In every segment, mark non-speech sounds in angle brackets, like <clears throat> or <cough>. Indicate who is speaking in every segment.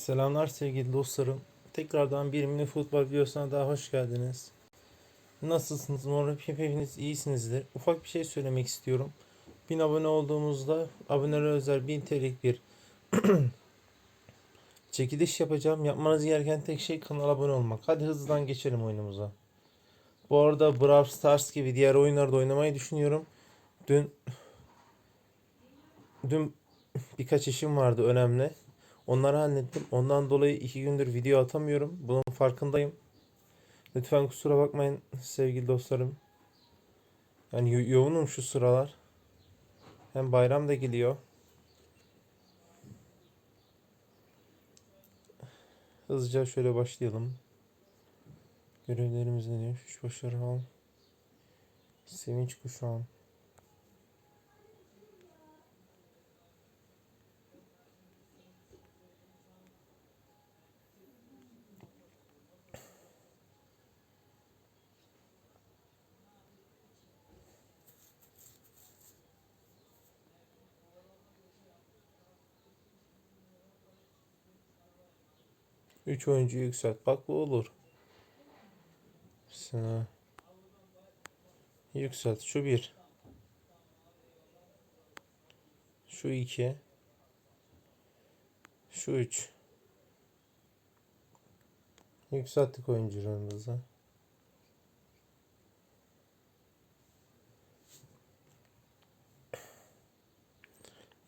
Speaker 1: Selamlar sevgili dostlarım. Tekrardan bir mini futbol videosuna daha hoş geldiniz. Nasılsınız? Umarım hepiniz iyisinizdir. Ufak bir şey söylemek istiyorum. 1000 abone olduğumuzda abonelere özel 1000 TL'lik bir <clears throat> çekiliş yapacağım. Yapmanız gereken tek şey kanala abone olmak. Hadi hızlıdan geçelim oyunumuza. Bu arada Brawl Stars gibi diğer oyunlarda oynamayı düşünüyorum. Dün dün birkaç işim vardı önemli. Onları hallettim. Ondan dolayı iki gündür video atamıyorum. Bunun farkındayım. Lütfen kusura bakmayın sevgili dostlarım. Yani yo- yoğunum şu sıralar. Hem bayram da geliyor. Hızlıca şöyle başlayalım. Görevlerimiz ne diyor? Şu başarı al. Sevinç kuşağım. Üç oyuncu yükselt. Bak bu olur. Sana. Yükselt. Şu bir. Şu iki. Şu üç. Yükselttik oyuncularımızı.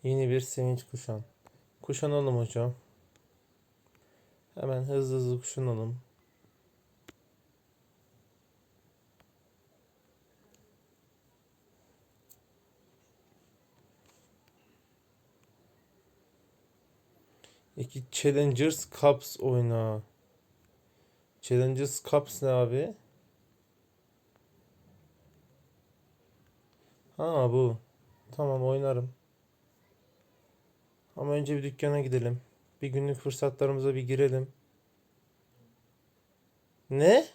Speaker 1: Yeni bir sevinç kuşan. Kuşanalım hocam. Hemen hızlı hızlı kuşanalım. İki Challengers Cups oyna. Challengers Cups ne abi? Ha bu. Tamam oynarım. Ama önce bir dükkana gidelim. Bir günlük fırsatlarımıza bir girelim. Ne?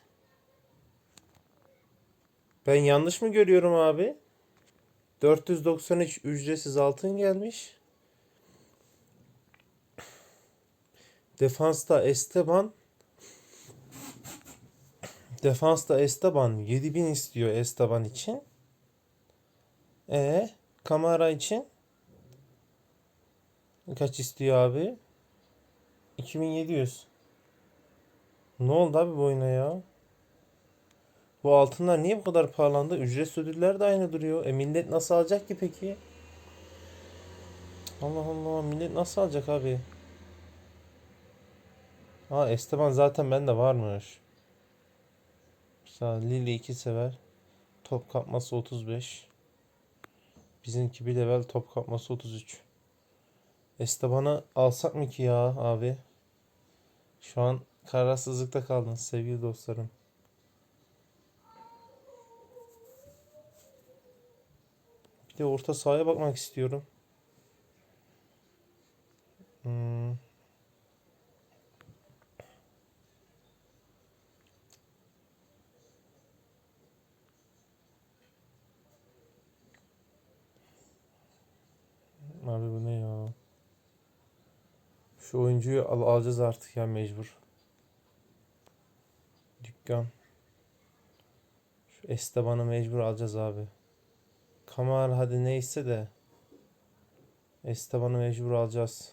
Speaker 1: Ben yanlış mı görüyorum abi? 493 ücretsiz altın gelmiş. Defansta Esteban Defansta Esteban 7000 istiyor Esteban için. E Kamara için kaç istiyor abi? 2700. Ne oldu abi bu oyuna ya? Bu altınlar niye bu kadar pahalandı? Ücret ödüller de aynı duruyor. E millet nasıl alacak ki peki? Allah Allah millet nasıl alacak abi? Ha Esteban zaten bende varmış. Mesela Lili 2 sever. Top kapması 35. Bizimki bir level top kapması 33. Esteban'ı alsak mı ki ya abi? Şu an kararsızlıkta kaldınız sevgili dostlarım. Bir de orta sahaya bakmak istiyorum. Hmm. Abi bu ne ya? Şu oyuncuyu al alacağız artık ya mecbur. Dükkan. Şu Esteban'ı mecbur alacağız abi. Kamar hadi neyse de. Esteban'ı mecbur alacağız.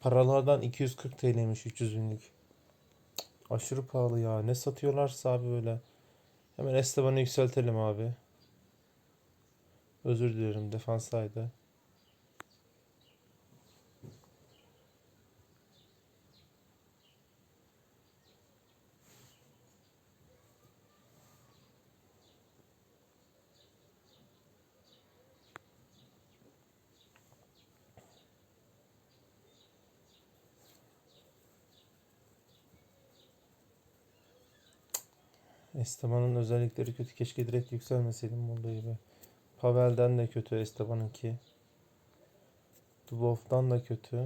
Speaker 1: Paralardan 240 TL'ymiş 300 binlik. Aşırı pahalı ya. Ne satıyorlarsa abi böyle. Hemen Esteban'ı yükseltelim abi. Özür dilerim defanstaydı. Esteban'ın özellikleri kötü. Keşke direkt yükselmeseydim olduğu gibi. Pavel'den de kötü Esteban'ınki. Dubov'dan da kötü.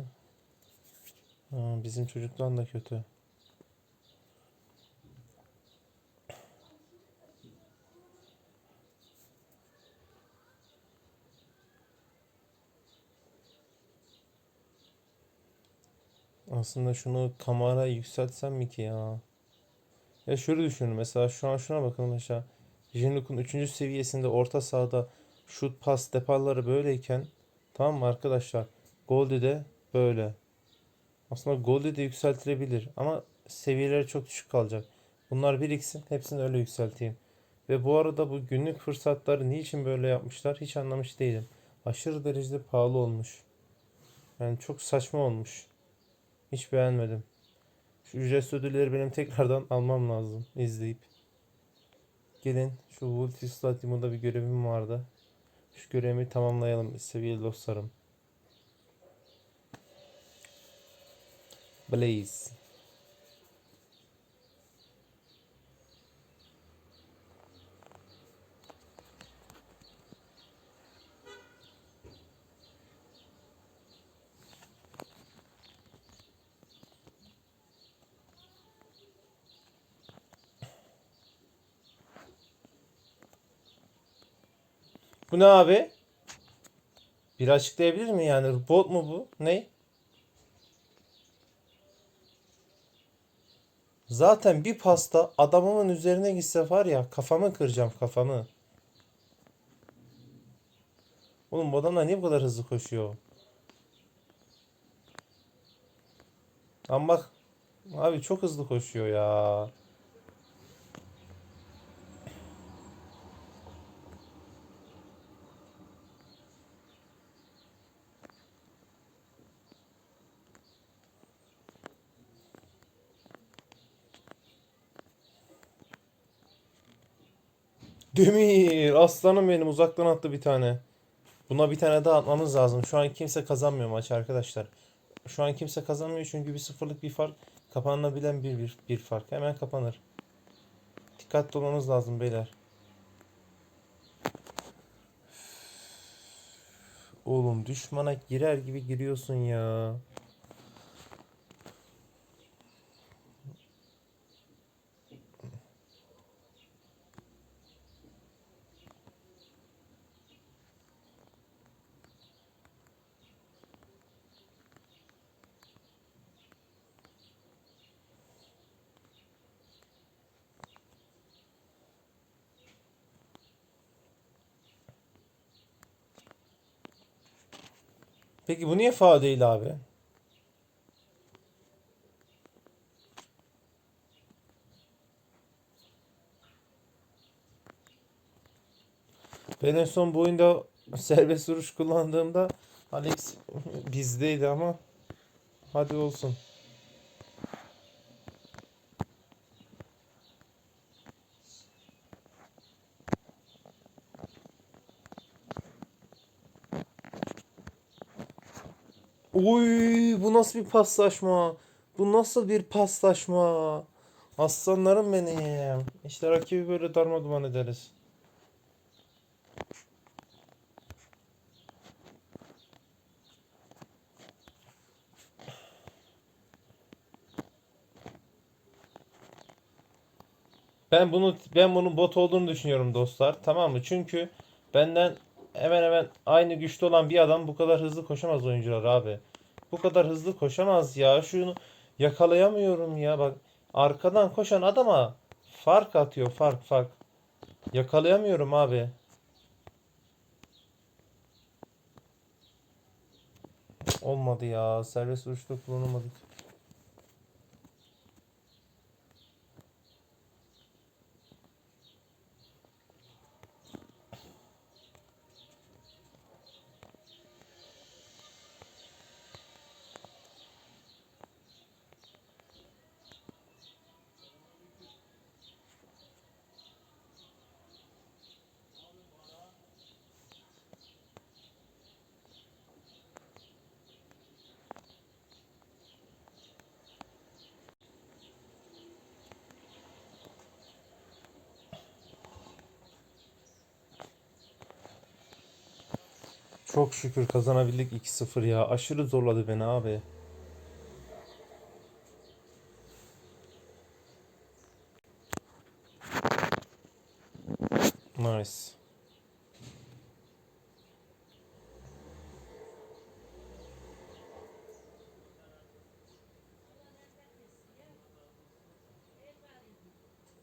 Speaker 1: Ha, bizim çocuktan da kötü. Aslında şunu kamera yükseltsem mi ki ya? Ya şöyle düşünün mesela şu an şuna bakalım aşağı. Jenuk'un 3. seviyesinde orta sahada şut pas deparları böyleyken tamam mı arkadaşlar? Golde de böyle. Aslında Golde de yükseltilebilir ama seviyeleri çok düşük kalacak. Bunlar biriksin hepsini öyle yükselteyim. Ve bu arada bu günlük fırsatları niçin böyle yapmışlar hiç anlamış değilim. Aşırı derecede pahalı olmuş. Yani çok saçma olmuş. Hiç beğenmedim. Şu ücretsiz ödülleri benim tekrardan <laughs> almam lazım izleyip. Gelin şu Vulti Stadyumunda bir görevim vardı. Şu görevimi tamamlayalım sevgili dostlarım. Blaze. Bu ne abi? Bir açıklayabilir mi yani? Bot mu bu? Ne? Zaten bir pasta adamımın üzerine gitse var ya kafamı kıracağım kafamı. Oğlum bu adamlar niye bu kadar hızlı koşuyor? Ama bak abi çok hızlı koşuyor ya. Demir aslanım benim uzaktan attı bir tane. Buna bir tane daha atmamız lazım. Şu an kimse kazanmıyor maç arkadaşlar. Şu an kimse kazanmıyor çünkü bir sıfırlık bir fark kapanabilen bir, bir, bir fark. Hemen kapanır. Dikkatli olmamız lazım beyler. Oğlum düşmana girer gibi giriyorsun ya. Peki bu niye faul değil abi? Ben en son bu oyunda <laughs> serbest vuruş kullandığımda Alex <laughs> bizdeydi ama hadi olsun. Oy bu nasıl bir paslaşma? Bu nasıl bir paslaşma? Aslanlarım benim. İşte rakibi böyle darmadağın ederiz. Ben bunu ben bunun bot olduğunu düşünüyorum dostlar. Tamam mı? Çünkü benden hemen hemen aynı güçte olan bir adam bu kadar hızlı koşamaz oyuncular abi. Bu kadar hızlı koşamaz ya. Şunu yakalayamıyorum ya. Bak arkadan koşan adama fark atıyor. Fark fark. Yakalayamıyorum abi. Olmadı ya. Serbest vuruşta kullanamadık. Çok şükür kazanabildik 2-0 ya. Aşırı zorladı beni abi. Nice.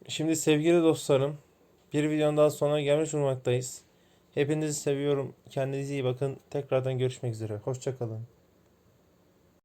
Speaker 1: Şimdi sevgili dostlarım, bir videonun daha sonra gelmiş bulunmaktayız. Hepinizi seviyorum. Kendinize iyi bakın. Tekrardan görüşmek üzere. Hoşça kalın.